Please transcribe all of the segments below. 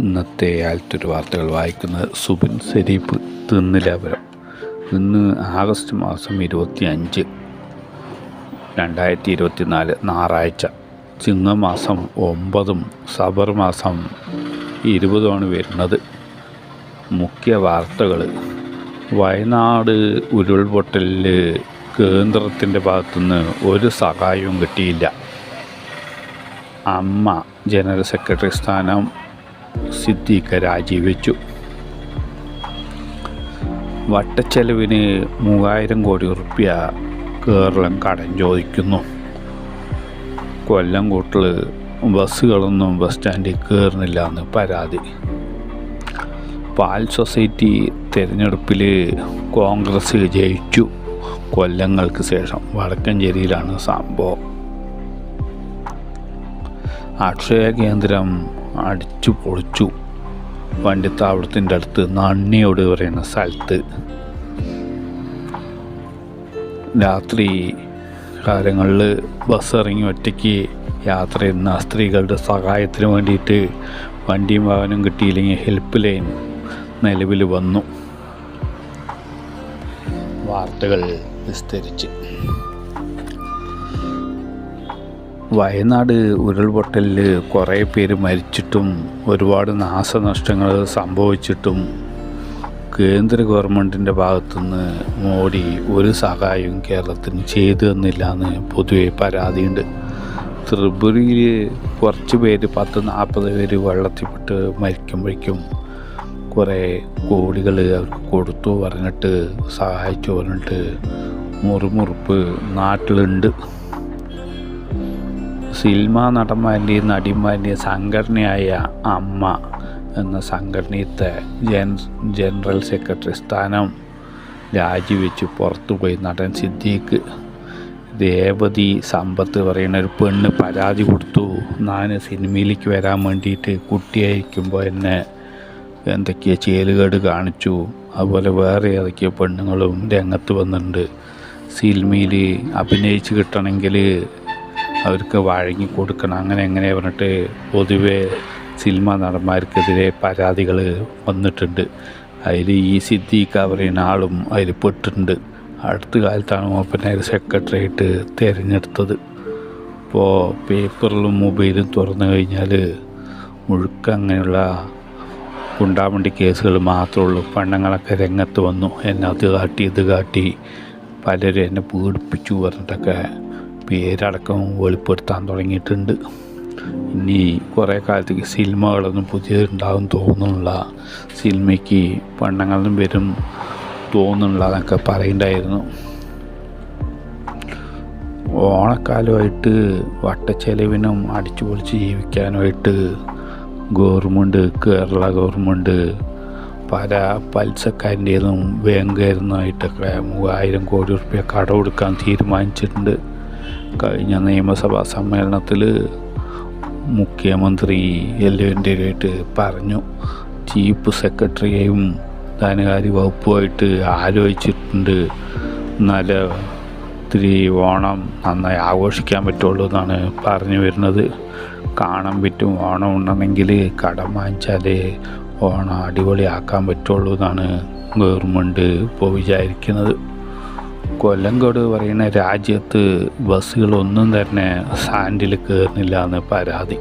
ഇന്നത്തെ ആലത്തൂർ വാർത്തകൾ വായിക്കുന്നത് സുബിൻ ശരീഫ് തിന്നിലാപുരം. ഇന്ന് ആഗസ്റ്റ് മാസം ഇരുപത്തി അഞ്ച് രണ്ടായിരത്തി ഇരുപത്തി നാല് ഞായറാഴ്ച. ചിങ്ങമാസം ഒമ്പതും സബർ മാസം ഇരുപതുമാണ് വരുന്നത്. മുഖ്യ വാർത്തകൾ വയനാട് ഉരുൾപൊട്ടലിൽ കേന്ദ്രത്തിന്റെ ഭാഗത്തുനിന്ന് ഒരു സഹായവും കിട്ടിയില്ല. അമ്മ ജനറൽ സെക്രട്ടറി സ്ഥാനം സിദ്ദീഖ് രാജിവെച്ചു. വട്ടച്ചെലവിന് മൂവായിരം കോടി ഉറുപ്പ്യ കേരളം കടം ചോദിക്കുന്നു. കൊല്ലം കൂട്ടിൽ ബസ്സുകളൊന്നും ബസ് സ്റ്റാൻഡിൽ കയറുന്നില്ല എന്ന് പരാതി. പാൽ സൊസൈറ്റി തിരഞ്ഞെടുപ്പിൽ കോൺഗ്രസ് ജയിച്ചു. കൊല്ലങ്ങൾക്ക് ശേഷം വടക്കഞ്ചേരിയിലാണ് സംഭവം. അക്ഷയ കേന്ദ്രം അടിച്ചു പൊളിച്ചു. വണ്ടിത്താവളത്തിന്റെ അടുത്ത് നണ്ണിയോട് പറയുന്ന സ്ഥലത്ത്. രാത്രി കാലങ്ങളിൽ ബസ് ഇറങ്ങി ഒറ്റയ്ക്ക് യാത്ര ചെയ്യുന്ന സ്ത്രീകളുടെ സഹായത്തിന് വേണ്ടിയിട്ട് വണ്ടിയും വാഹനം കിട്ടിയില്ലെങ്കിൽ ഹെൽപ്പ് ലൈൻ നിലവിൽ വന്നു. വാർത്തകൾ വിസ്തരിച്ച്. വയനാട് ഉരുൾപൊട്ടലിൽ കുറേ പേര് മരിച്ചിട്ടും ഒരുപാട് നാശനഷ്ടങ്ങൾ സംഭവിച്ചിട്ടും കേന്ദ്ര ഗവൺമെന്റിന്റെ ഭാഗത്തുനിന്ന് മോഡി ഒരു സഹായവും കേരളത്തിന് ചെയ്തു തന്നില്ല എന്ന് പൊതുവെ പരാതിയുണ്ട്. ത്രിപുരയിൽ കുറച്ച് പേര് പത്ത് നാൽപ്പത് പേര് വെള്ളത്തിൽപ്പെട്ട് മരിക്കുമ്പോഴേക്കും കുറേ കോടികൾ അവർക്ക് കൊടുത്തു പറഞ്ഞിട്ട് സഹായിച്ചു പറഞ്ഞിട്ട് മുറിമുറുപ്പ് നാട്ടിലുണ്ട്. സിനിമ നടന്മാരുടെയും നടിമാരുടെയും സംഘടനയായ അമ്മ എന്ന സംഘടനയത്തെ ജൻ ജനറൽ സെക്രട്ടറി സ്ഥാനം രാജിവെച്ച്. പുറത്തുപോയി നടൻ സിദ്ദീഖ് രേവതി സമ്പത്ത് പറയുന്ന ഒരു പെണ്ണ് പരാതി കൊടുത്തു. ഞാൻ സിനിമയിലേക്ക് വരാൻ വേണ്ടിയിട്ട് കുട്ടിയായിരിക്കുമ്പോൾ എന്നെ എന്തൊക്കെയോ ചേലുകേട് കാണിച്ചു. അതുപോലെ വേറെ ഏതൊക്കെയോ പെണ്ണുങ്ങളും രംഗത്ത് വന്നിട്ടുണ്ട്. സിനിമയിൽ അഭിനയിച്ച് കിട്ടണമെങ്കിൽ അവർക്ക് വഴങ്ങി കൊടുക്കണം. അങ്ങനെ എങ്ങനെ പറഞ്ഞിട്ട് പൊതുവെ സിനിമ നടന്മാർക്കെതിരെ പരാതികൾ വന്നിട്ടുണ്ട്. അതിൽ ഈ സിദ്ദീഖ പറയുന്ന ആളും അതിൽ പെട്ടിട്ടുണ്ട്. അടുത്ത കാലത്താണ് മൂപ്പനെ സെക്രട്ടറി ആയിട്ട് തിരഞ്ഞെടുത്തത്. ഇപ്പോൾ പേപ്പറിലും മൊബൈലും തുറന്നു കഴിഞ്ഞാൽ മുഴുക്ക അങ്ങനെയുള്ള ഗുണ്ടാമണ്ടി കേസുകൾ മാത്രമേ ഉള്ളൂ. പെണ്ണുങ്ങളൊക്കെ രംഗത്ത് വന്നു. എന്നെ അത് കാട്ടി ഇത് കാട്ടി. പലരും എന്നെ പീഡിപ്പിച്ചു പറഞ്ഞിട്ടൊക്കെ പേരടക്കം വെളിപ്പെടുത്താൻ തുടങ്ങിയിട്ടുണ്ട്. ഇനി കുറേ കാലത്തേക്ക് സിനിമകളൊന്നും പുതിയതുണ്ടാവും തോന്നുന്നുള്ള സിനിമയ്ക്ക് പണ്ടങ്ങളിലും വരും തോന്നുന്നില്ല എന്നൊക്കെ പറയണ്ടായിരുന്നു. ഓണക്കാലമായിട്ട് വട്ടച്ചെലവിനും അടിച്ചു പൊളിച്ച് ജീവിക്കാനുമായിട്ട് ഗവൺമെന്റ് കേരള ഗവൺമെന്റ് പല പലിശക്കാരന്റെതും ബാങ്കുകാരനായിട്ടൊക്കെ മൂവായിരം കോടി റുപ്യ കടമെടുക്കാൻ തീരുമാനിച്ചിട്ടുണ്ട്. കഴിഞ്ഞ നിയമസഭാ സമ്മേളനത്തിൽ മുഖ്യമന്ത്രി എല്ലാവരുടെയായിട്ട് പറഞ്ഞു. ചീഫ് സെക്രട്ടറിയെയും ധനകാര്യ വകുപ്പുമായിട്ട് ആലോചിച്ചിട്ടുണ്ട്. നല്ല ഒത്തിരി ഓണം നന്നായി ആഘോഷിക്കാൻ പറ്റുള്ളൂ എന്നാണ് പറഞ്ഞു വരുന്നത്. കാണാൻ പറ്റും ഓണം ഉണ്ടെങ്കിൽ കടം വാങ്ങിച്ചാലേ ഓണം അടിപൊളിയാക്കാൻ പറ്റുള്ളൂ എന്നാണ് ഗവൺമെന്റ് ഇപ്പോൾ വിചാരിക്കുന്നത്. കൊല്ലങ്കോട് പറയുന്ന രാജ്യത്ത് ബസ്സുകളൊന്നും തന്നെ സാൻഡിൽ കയറുന്നില്ല എന്ന് പരാതി.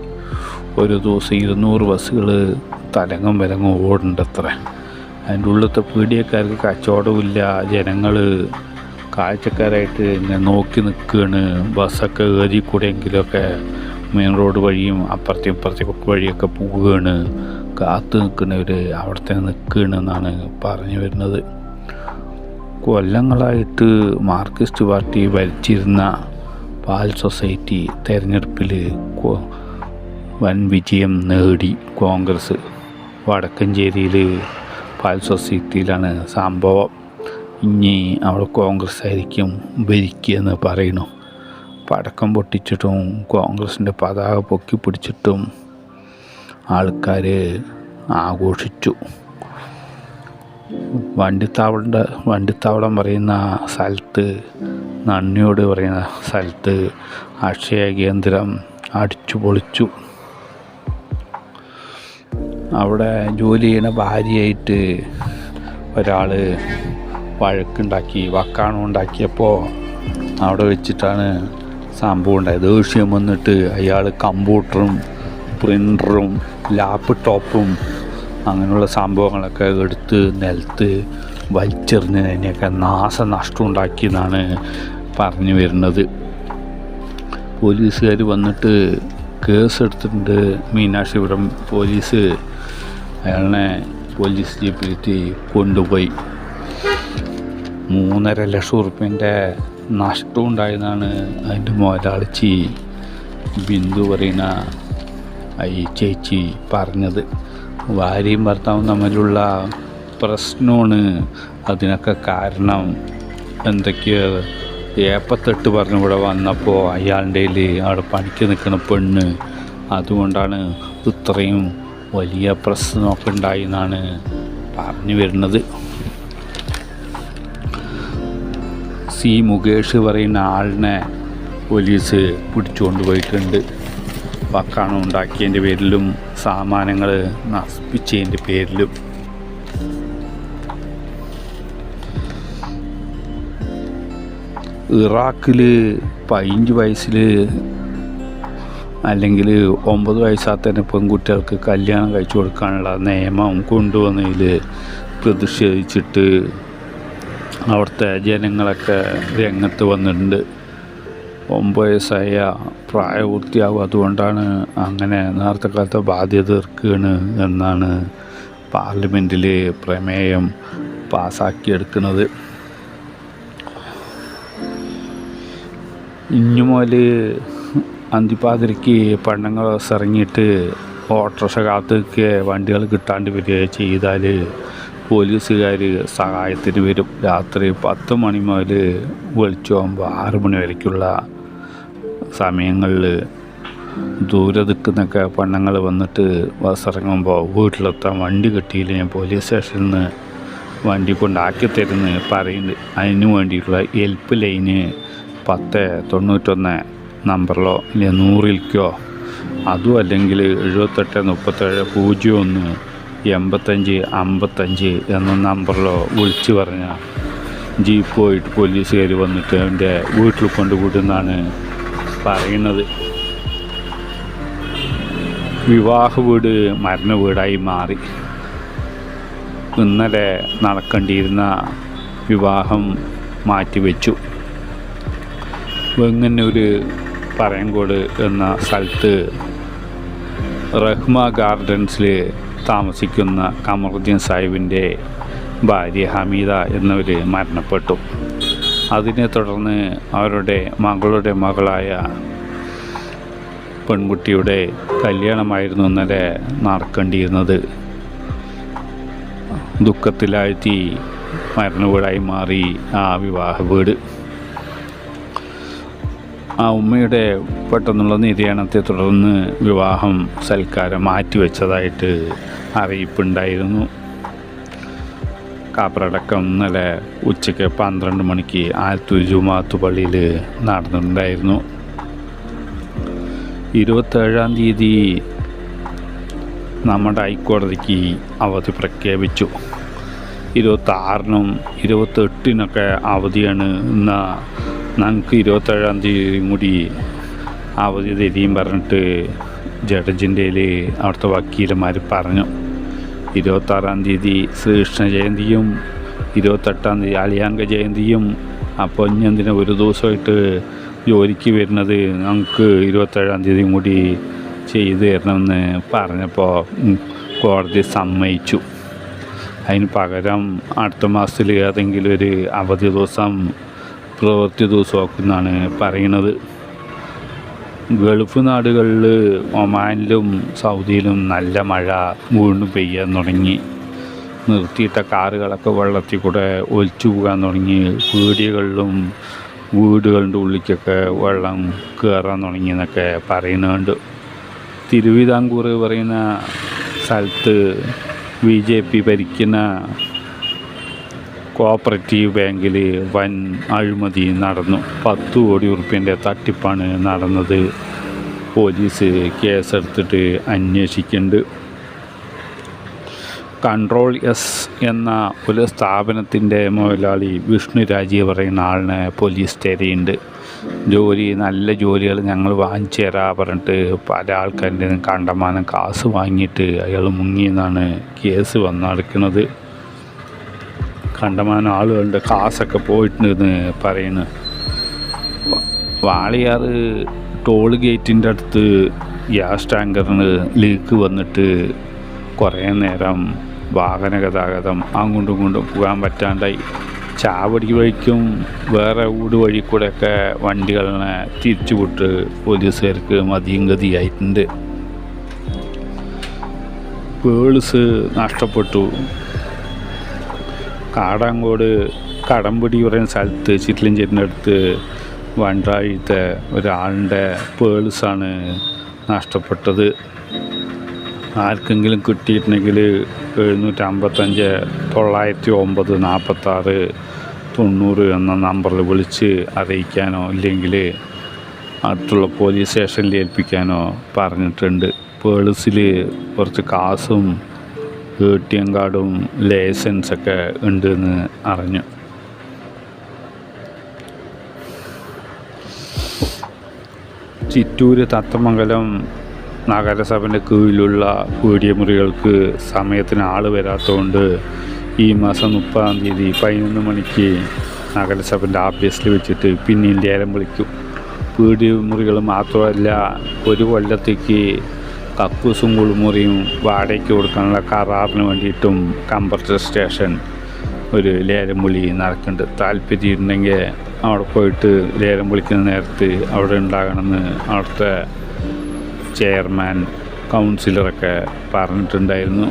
ഒരു ദിവസം ഇരുന്നൂറ് ബസ്സുകൾ തലങ്ങും വിലങ്ങും ഓടുണ്ടത്ര. അതിന്റെ ഉള്ളിലത്തെ പീഡിയക്കാർക്ക് കച്ചവടമില്ല ജനങ്ങൾ കാഴ്ചക്കാരായിട്ട് ഇങ്ങനെ നോക്കി നിൽക്കുകയാണ് ബസ്സൊക്കെ ഏറി കൂടെയെങ്കിലൊക്കെ മെയിൻ റോഡ് വഴിയും അപ്പുറത്തെ ഇപ്പുറത്തേക്ക് വഴിയൊക്കെ പോവുകയാണ്. കാത്തു നിൽക്കുന്നവർ അവിടെ തന്നെ നിൽക്കുകയാണെന്നാണ് പറഞ്ഞു വരുന്നത്. കൊല്ലങ്ങളായിട്ട് മാർക്സിസ്റ്റ് പാർട്ടി ഭരിച്ചിരുന്ന പാൽ സൊസൈറ്റി തെരഞ്ഞെടുപ്പിൽ വൻ വിജയം നേടി കോൺഗ്രസ്. വടക്കഞ്ചേരിയിൽ പാൽ സൊസൈറ്റിയിലാണ് സംഭവം. ഇനി അവിടെ കോൺഗ്രസ് ആയിരിക്കും ഭരിക്കുകയെന്ന് പറയുന്നു. പടക്കം പൊട്ടിച്ചിട്ടും കോൺഗ്രസിന്റെ പതാക പൊക്കി പിടിച്ചിട്ടും ആൾക്കാർ ആഘോഷിച്ചു. വണ്ടിത്താവളന്റെ വണ്ടിത്താവളം പറയുന്ന സ്ഥലത്ത് നണ്ണിയോട് പറയുന്ന സ്ഥലത്ത് അക്ഷയ കേന്ദ്രം അടിച്ചു പൊളിച്ചു. അവിടെ ജോലി ചെയ്യുന്ന ഭാര്യയായിട്ട് ഒരാൾ വഴക്കുണ്ടാക്കി വക്കാണം ഉണ്ടാക്കിയപ്പോൾ അവിടെ വെച്ചിട്ടാണ് സംഭവം ഉണ്ടായത്. ദേഷ്യം വന്നിട്ട് അയാൾ കമ്പ്യൂട്ടറും പ്രിന്ററും ലാപ്ടോപ്പും അങ്ങനെയുള്ള സംഭവങ്ങളൊക്കെ എടുത്ത് നിലത്ത് വലിച്ചെറിഞ്ഞതിനെയൊക്കെ നാശനഷ്ടം ഉണ്ടാക്കിയെന്നാണ് പറഞ്ഞു വരുന്നത്. പോലീസുകാർ വന്നിട്ട് കേസ് കേസെടുത്തിട്ടുണ്ട്. മീനാക്ഷിപുരം പോലീസ് അയാളെ പോലീസ് ജീപ്പിലെത്തി കൊണ്ടുപോയി. മൂന്നര ലക്ഷം ഉറുപ്പ്യന്റെ നഷ്ടം ഉണ്ടായതാണ് അതിന്റെ മുതലാളിച്ചി ബിന്ദു പറയുന്ന ഈ ചേച്ചി പറഞ്ഞത്. ഭാര്യയും ഭർത്താവും തമ്മിലുള്ള പ്രശ്നമാണ് അതിനൊക്കെ കാരണം. എന്തൊക്കെയോ ഏപ്പത്തെട്ട് പറഞ്ഞ് ഇവിടെ വന്നപ്പോൾ അയാളുടെ അവിടെ പണിക്ക് നിൽക്കുന്ന പെണ്ണ്. അതുകൊണ്ടാണ് ഇത്രയും വലിയ പ്രശ്നമൊക്കെ ഉണ്ടായി എന്നാണ് പറഞ്ഞു വരുന്നത്. സി മുകേഷ് പറയുന്ന ആളിനെ പോലീസ് പിടിച്ചുകൊണ്ട് പോയിട്ടുണ്ട്. വക്കാണം ഉണ്ടാക്കിയതിന്റെ പേരിലും സാമാനങ്ങൾ നശിപ്പിച്ചതിന്റെ പേരിലും. ഇറാഖിൽ പതിനഞ്ച് വയസ്സിൽ അല്ലെങ്കിൽ ഒമ്പത് വയസ്സാത്തന്നെ പെൺകുട്ടികൾക്ക് കല്യാണം കഴിച്ചു കൊടുക്കാനുള്ള നിയമം കൊണ്ടുവന്നതിൽ പ്രതിഷേധിച്ചിട്ട് അവിടുത്തെ ജനങ്ങളൊക്കെ രംഗത്ത് വന്നിട്ടുണ്ട്. വയസ്സായ പ്രായപൂർത്തിയാകും അതുകൊണ്ടാണ് അങ്ങനെ നേരത്തെ കാലത്തെ ബാധ്യത തീർക്കുകയാണ് എന്നാണ് പാർലമെന്റിൽ പ്രമേയം പാസ്സാക്കിയെടുക്കുന്നത് ഇഞ്ഞു മുതൽ അന്തിപ്പാതിരയ്ക്ക് പെണ്ണുങ്ങൾ ഇറങ്ങിയിട്ട് ഓട്ടോറിക്ഷ കാത്തേക്ക് വണ്ടികൾ കിട്ടാണ്ട് വരിക ചെയ്താൽ പോലീസുകാർ സഹായത്തിന് വരും. രാത്രി പത്ത് മണി മുതൽ വെളിച്ചമാകുമ്പോൾ ആറ് മണി വരയ്ക്കുള്ള സമയങ്ങളിൽ ദൂരെ നിൽക്കുന്നൊക്കെ പെണ്ണുങ്ങൾ വന്നിട്ട് ബസ്സിറങ്ങുമ്പോൾ വീട്ടിലെത്താൻ വണ്ടി കിട്ടിയില്ല. ഞാൻ പോലീസ് സ്റ്റേഷനിൽ നിന്ന് വണ്ടി കൊണ്ടാക്കി തരുന്ന് പറയുന്നുണ്ട് അതിന് വേണ്ടിയിട്ടുള്ള ഹെൽപ്പ് ലൈന് പത്ത് തൊണ്ണൂറ്റൊന്ന് നമ്പറിലോ ഇല്ല നൂറിലേക്കോ അതും അല്ലെങ്കിൽ എഴുപത്തെട്ട് മുപ്പത്തേഴ് പൂജ്യം ഒന്ന് എൺപത്തഞ്ച് അമ്പത്തഞ്ച് എന്ന നമ്പറിലോ വിളിച്ച് പറഞ്ഞാൽ ജീപ്പ് പോയിട്ട് പോലീസുകാർ വന്നിട്ട് അവന്റെ വീട്ടിൽ കൊണ്ടുവിടുന്നാണ് പറയുന്നത്. വിവാഹ വീട് മരണ വീടായി മാറി. ഇന്നലെ നടക്കേണ്ടിയിരുന്ന വിവാഹം മാറ്റിവെച്ചു. വെങ്ങന്നൂർ പറയങ്കോട് എന്ന സ്ഥലത്ത് റഹ്മ ഗാർഡൻസിൽ താമസിക്കുന്ന കമറുദ്ദീൻ സാഹിബിന്റെ ഭാര്യ ഹമീദ എന്നവർ മരണപ്പെട്ടു. അതിനെ തുടർന്ന് അവരുടെ മകളുടെ മകളായ പെൺകുട്ടിയുടെ കല്യാണമായിരുന്നു ഇന്നലെ നടക്കേണ്ടിയിരുന്നത്. ദുഃഖത്തിലാഴ്ത്തി മരണ വീടായി മാറി ആ വിവാഹ വീട് ആ ഉമ്മയുടെ പെട്ടെന്നുള്ള നിര്യാണത്തെ തുടർന്ന് വിവാഹം സൽക്കാരം മാറ്റിവെച്ചതായിട്ട് അറിയിപ്പുണ്ടായിരുന്നു. കാപ്പറടക്കം ഇന്നലെ ഉച്ചയ്ക്ക് പന്ത്രണ്ട് മണിക്ക് ആലത്തൂർ ജുമാത്തു പള്ളിയിൽ നടന്നിട്ടുണ്ടായിരുന്നു. ഇരുപത്തേഴാം തീയതി നമ്മുടെ ഹൈക്കോടതിക്ക് അവധി പ്രഖ്യാപിച്ചു. ഇരുപത്താറിനും ഇരുപത്തെട്ടിനൊക്കെ അവധിയാണ്. ഇന്ന് ഞങ്ങൾക്ക് ഇരുപത്തേഴാം തീയതി കൂടി അവധി തരികയും പറഞ്ഞിട്ട് ജഡ്ജിന്റെ അവിടുത്തെ വക്കീലന്മാർ പറഞ്ഞു. ഇരുപത്താറാം തീയതി ശ്രീകൃഷ്ണ ജയന്തിയും ഇരുപത്തെട്ടാം തീയതി അലിയാങ്ക ജയന്തിയും അപ്പോൾ ഇനി എന്തിനാ ഒരു ദിവസമായിട്ട് ജോലിക്ക് വരുന്നത് ഞങ്ങൾക്ക് ഇരുപത്തേഴാം തീയതി കൂടി ചെയ്തു തരണമെന്ന് പറഞ്ഞപ്പോൾ കോടതി സമ്മതിച്ചു. അതിന് പകരം അടുത്ത മാസത്തിൽ ഏതെങ്കിലും ഒരു അവധി ദിവസം പ്രവൃത്തി ദിവസമാക്കുമെന്നാണ് പറയുന്നത്. ഗൾഫ് നാടുകളിൽ ഒമാനിലും സൗദിയിലും നല്ല മഴ വീണ്ടും പെയ്യാൻ തുടങ്ങി. നിർത്തിയിട്ട കാറുകളൊക്കെ വെള്ളത്തിൽ കൂടെ ഒലിച്ചു പോകാൻ തുടങ്ങി. വീടുകളിലും വീടുകളുടെ ഉള്ളിക്കൊക്കെ വെള്ളം കയറാൻ തുടങ്ങി എന്നൊക്കെ പറയുന്നുണ്ട്. തിരുവിതാംകൂർ പറയുന്ന സ്ഥലത്ത് ബി ജെ പി ഭരിക്കുന്ന കോപ്പറേറ്റീവ് ബാങ്കിൽ വൻ അഴിമതി നടന്നു. പത്ത് കോടി ഉറുപ്പ്യന്റെ തട്ടിപ്പാണ് നടന്നത്. പോലീസ് കേസെടുത്തിട്ട് അന്വേഷിക്കുന്നുണ്ട്. കൺട്രോൾ എസ് എന്ന ഒരു സ്ഥാപനത്തിന്റെ മുതലാളി വിഷ്ണു രാജീവ് പറയുന്ന ആളിനെ പോലീസ് തിരയുണ്ട് ജോലി നല്ല ജോലികൾ ഞങ്ങൾ വാങ്ങിച്ചു തരാ പറഞ്ഞിട്ട് പല ആൾക്കാരുടെ കണ്ടമാനം കാശ് വാങ്ങിയിട്ട് അയാൾ മുങ്ങിയെന്നാണ് കേസ് വന്ന് നടക്കുന്നത് കണ്ടമാനം ആളുകളുടെ കാശൊക്കെ പോയിട്ടുണ്ടെന്ന് പറയുന്നു വാളിയാർ ടോൾ ഗേറ്റിന്റെ അടുത്ത് ഗ്യാസ് ടാങ്കറിന് ലീക്ക് വന്നിട്ട് കുറേ നേരം വാഹന ഗതാഗതം അങ്ങോട്ടും ഇങ്ങോട്ടും പോകാൻ പറ്റാണ്ടായി. ചാവടി വഴിക്കും വേറെ ഊട് വഴി കൂടെയൊക്കെ വണ്ടികളെ തിരിച്ചുവിട്ട് പോലീസുകാർക്ക് മതിയും ഗതിയായിട്ടുണ്ട്. പേഴ്സ് നഷ്ടപ്പെട്ടു. കാടാങ്കോട് കടമ്പടി പറയുന്ന സ്ഥലത്ത് ചിറ്റിലഞ്ചേരിന്റെ അടുത്ത് വണ്ടാഴിത്തെ ഒരാളുടെ പേഴ്സാണ് നഷ്ടപ്പെട്ടത്. ആർക്കെങ്കിലും കിട്ടിയിട്ടുണ്ടെങ്കിൽ എഴുന്നൂറ്റി അമ്പത്തഞ്ച് തൊള്ളായിരത്തി ഒമ്പത് നാൽപ്പത്താറ് തൊണ്ണൂറ് എന്ന നമ്പറിൽ വിളിച്ച് അറിയിക്കാനോ ഇല്ലെങ്കിൽ അടുത്തുള്ള പോലീസ് സ്റ്റേഷനിൽ ഏൽപ്പിക്കാനോ പറഞ്ഞിട്ടുണ്ട്. പേഴ്സിൽ കുറച്ച് കാസും എ ടി എം കാർഡും ലൈസൻസൊക്കെ ഉണ്ടെന്ന് അറിഞ്ഞു. ചിറ്റൂർ തത്തമംഗലം നഗരസഭന്റെ കീഴിലുള്ള പീഡിയമുറികൾക്ക് സമയത്തിന് ആൾ വരാത്തതുകൊണ്ട് ഈ മാസം മുപ്പതാം തീയതി പതിനൊന്ന് മണിക്ക് നഗരസഭന്റെ ആഫീസിൽ വെച്ചിട്ട് പിന്നെയും ലേലം വിളിക്കും. പീഡിയമുറികൾ മാത്രമല്ല ഒരു കൊല്ലത്തേക്ക് കക്കൂസും കുളിമുറിയും വാടകയ്ക്ക് കൊടുക്കാനുള്ള കരാറിന് വേണ്ടിയിട്ടും കമ്പ്രസർ സ്റ്റേഷൻ ഒരു ലേലം നടക്കുന്നുണ്ട്. താല്പര്യം ഉണ്ടെങ്കിൽ അവിടെ പോയിട്ട് ലേലം വിളിക്കുന്ന നേരത്ത് അവിടെ ഉണ്ടാകണമെന്ന് അവിടുത്തെ ചെയർമാൻ കൗൺസിലറൊക്കെ പറഞ്ഞിട്ടുണ്ടായിരുന്നു.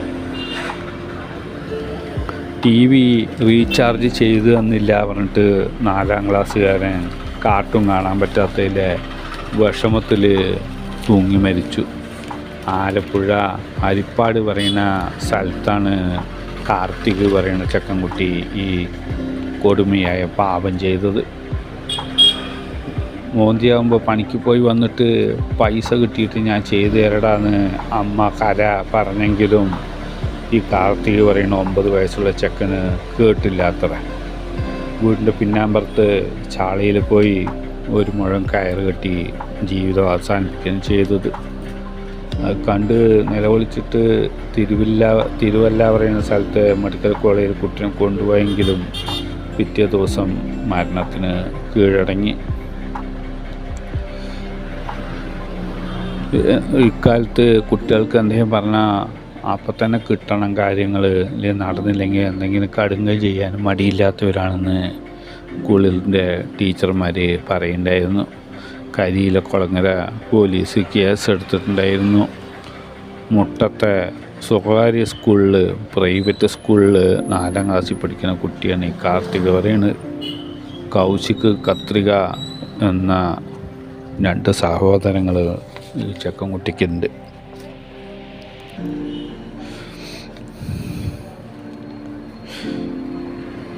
ടി വി റീചാർജ് ചെയ്ത് തന്നില്ല പറഞ്ഞിട്ട് നാലാം ക്ലാസ്സുകാരൻ കാർട്ടൂൺ കാണാൻ പറ്റാത്തതിലെ വിഷമത്തിൽ തൂങ്ങി മരിച്ചു. ആലപ്പുഴ ഹരിപ്പാട് പറയുന്ന സ്ഥലത്താണ് കാർത്തിക് പറയുന്ന ചക്കൻകുട്ടി ഈ കൊടുമയായ പാപം ചെയ്തത്. മോന്തിയാകുമ്പോൾ പണിക്ക് പോയി വന്നിട്ട് പൈസ കിട്ടിയിട്ട് ഞാൻ ചെയ്തു തരടാന്ന് അമ്മ കര പറഞ്ഞെങ്കിലും ഈ കാർത്തിക് പറയുന്ന ഒമ്പത് വയസ്സുള്ള ചെക്കന് കേട്ടില്ലാത്തറ വീടിന്റെ പിന്നാമ്പുറത്ത് ചാളയിൽ പോയി ഒരു മുഴം കയറ് കെട്ടി ജീവിതം അവസാനിപ്പിക്കുകയാണ് ചെയ്തത്. കണ്ട് നിലവിളിച്ചിട്ട് തിരുവില്ല തിരുവല്ല പറയുന്ന സ്ഥലത്തെ മെഡിക്കൽ കോളേജിൽ കുട്ടിനെ കൊണ്ടുപോയെങ്കിലും പിറ്റേ ദിവസം മരണത്തിന് കീഴടങ്ങി. ഇക്കാലത്ത് കുട്ടികൾക്ക് എന്തെങ്കിലും പറഞ്ഞാൽ അപ്പം തന്നെ കിട്ടണം കാര്യങ്ങൾ അല്ലെങ്കിൽ നടന്നില്ലെങ്കിൽ എന്തെങ്കിലും കടുങ്ങ ചെയ്യാൻ മടിയില്ലാത്തവരാണെന്ന് സ്കൂളിന്റെ ടീച്ചർമാർ പറയുണ്ടായിരുന്നു കരിയില കുളങ്ങര പോലീസ് കേസ് എടുത്തിട്ടുണ്ടായിരുന്നു. മുട്ടത്തെ സ്വകാര്യ സ്കൂളിൽ പ്രൈവറ്റ് സ്കൂളിൽ നാലാം ക്ലാസ്സിൽ പഠിക്കുന്ന കുട്ടിയാണ് ഈ കാർത്തിക പറയുന്നത് കൗശിക് കത്രിക എന്ന രണ്ട് സഹോദരങ്ങൾ ഈ ചെക്കൻകുട്ടിക്കുണ്ട്.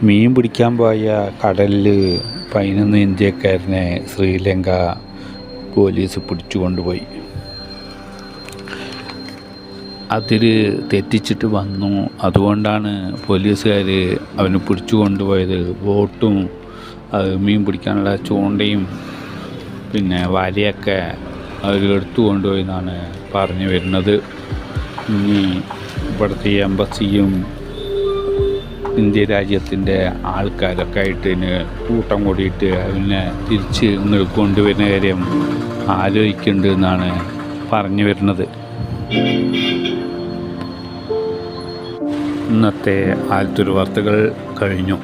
മീൻ പിടിക്കാൻ പോയ കടലിൽ പതിനൊന്ന് ഇന്ത്യക്കാരനെ ശ്രീലങ്ക പോലീസ് പിടിച്ചു കൊണ്ടുപോയി. അതിൽ തെറ്റിച്ചിട്ട് വന്നു. അതുകൊണ്ടാണ് പോലീസുകാർ അവന് പിടിച്ചു കൊണ്ടുപോയത്. ബോട്ടും മീൻ പിടിക്കാനുള്ള ചൂണ്ടയും പിന്നെ വലയൊക്കെ അവർ എടുത്തു കൊണ്ടുപോയി എന്നാണ് പറഞ്ഞു വരുന്നത്. ഇനി ഇവിടുത്തെ എംബസിയും ഇന്ത്യ രാജ്യത്തിന്റെ ആൾക്കാരൊക്കെ ആയിട്ട് കൂട്ടം കൂടിയിട്ട് അതിനെ തിരിച്ച് ഇങ്ങോട്ട് കൊണ്ടുവരുന്ന കാര്യം ആലോചിക്കുന്നുണ്ട് എന്നാണ് പറഞ്ഞു വരുന്നത്. ഇന്നത്തെ ആലത്തൂർ വാർത്തകൾ കഴിഞ്ഞു.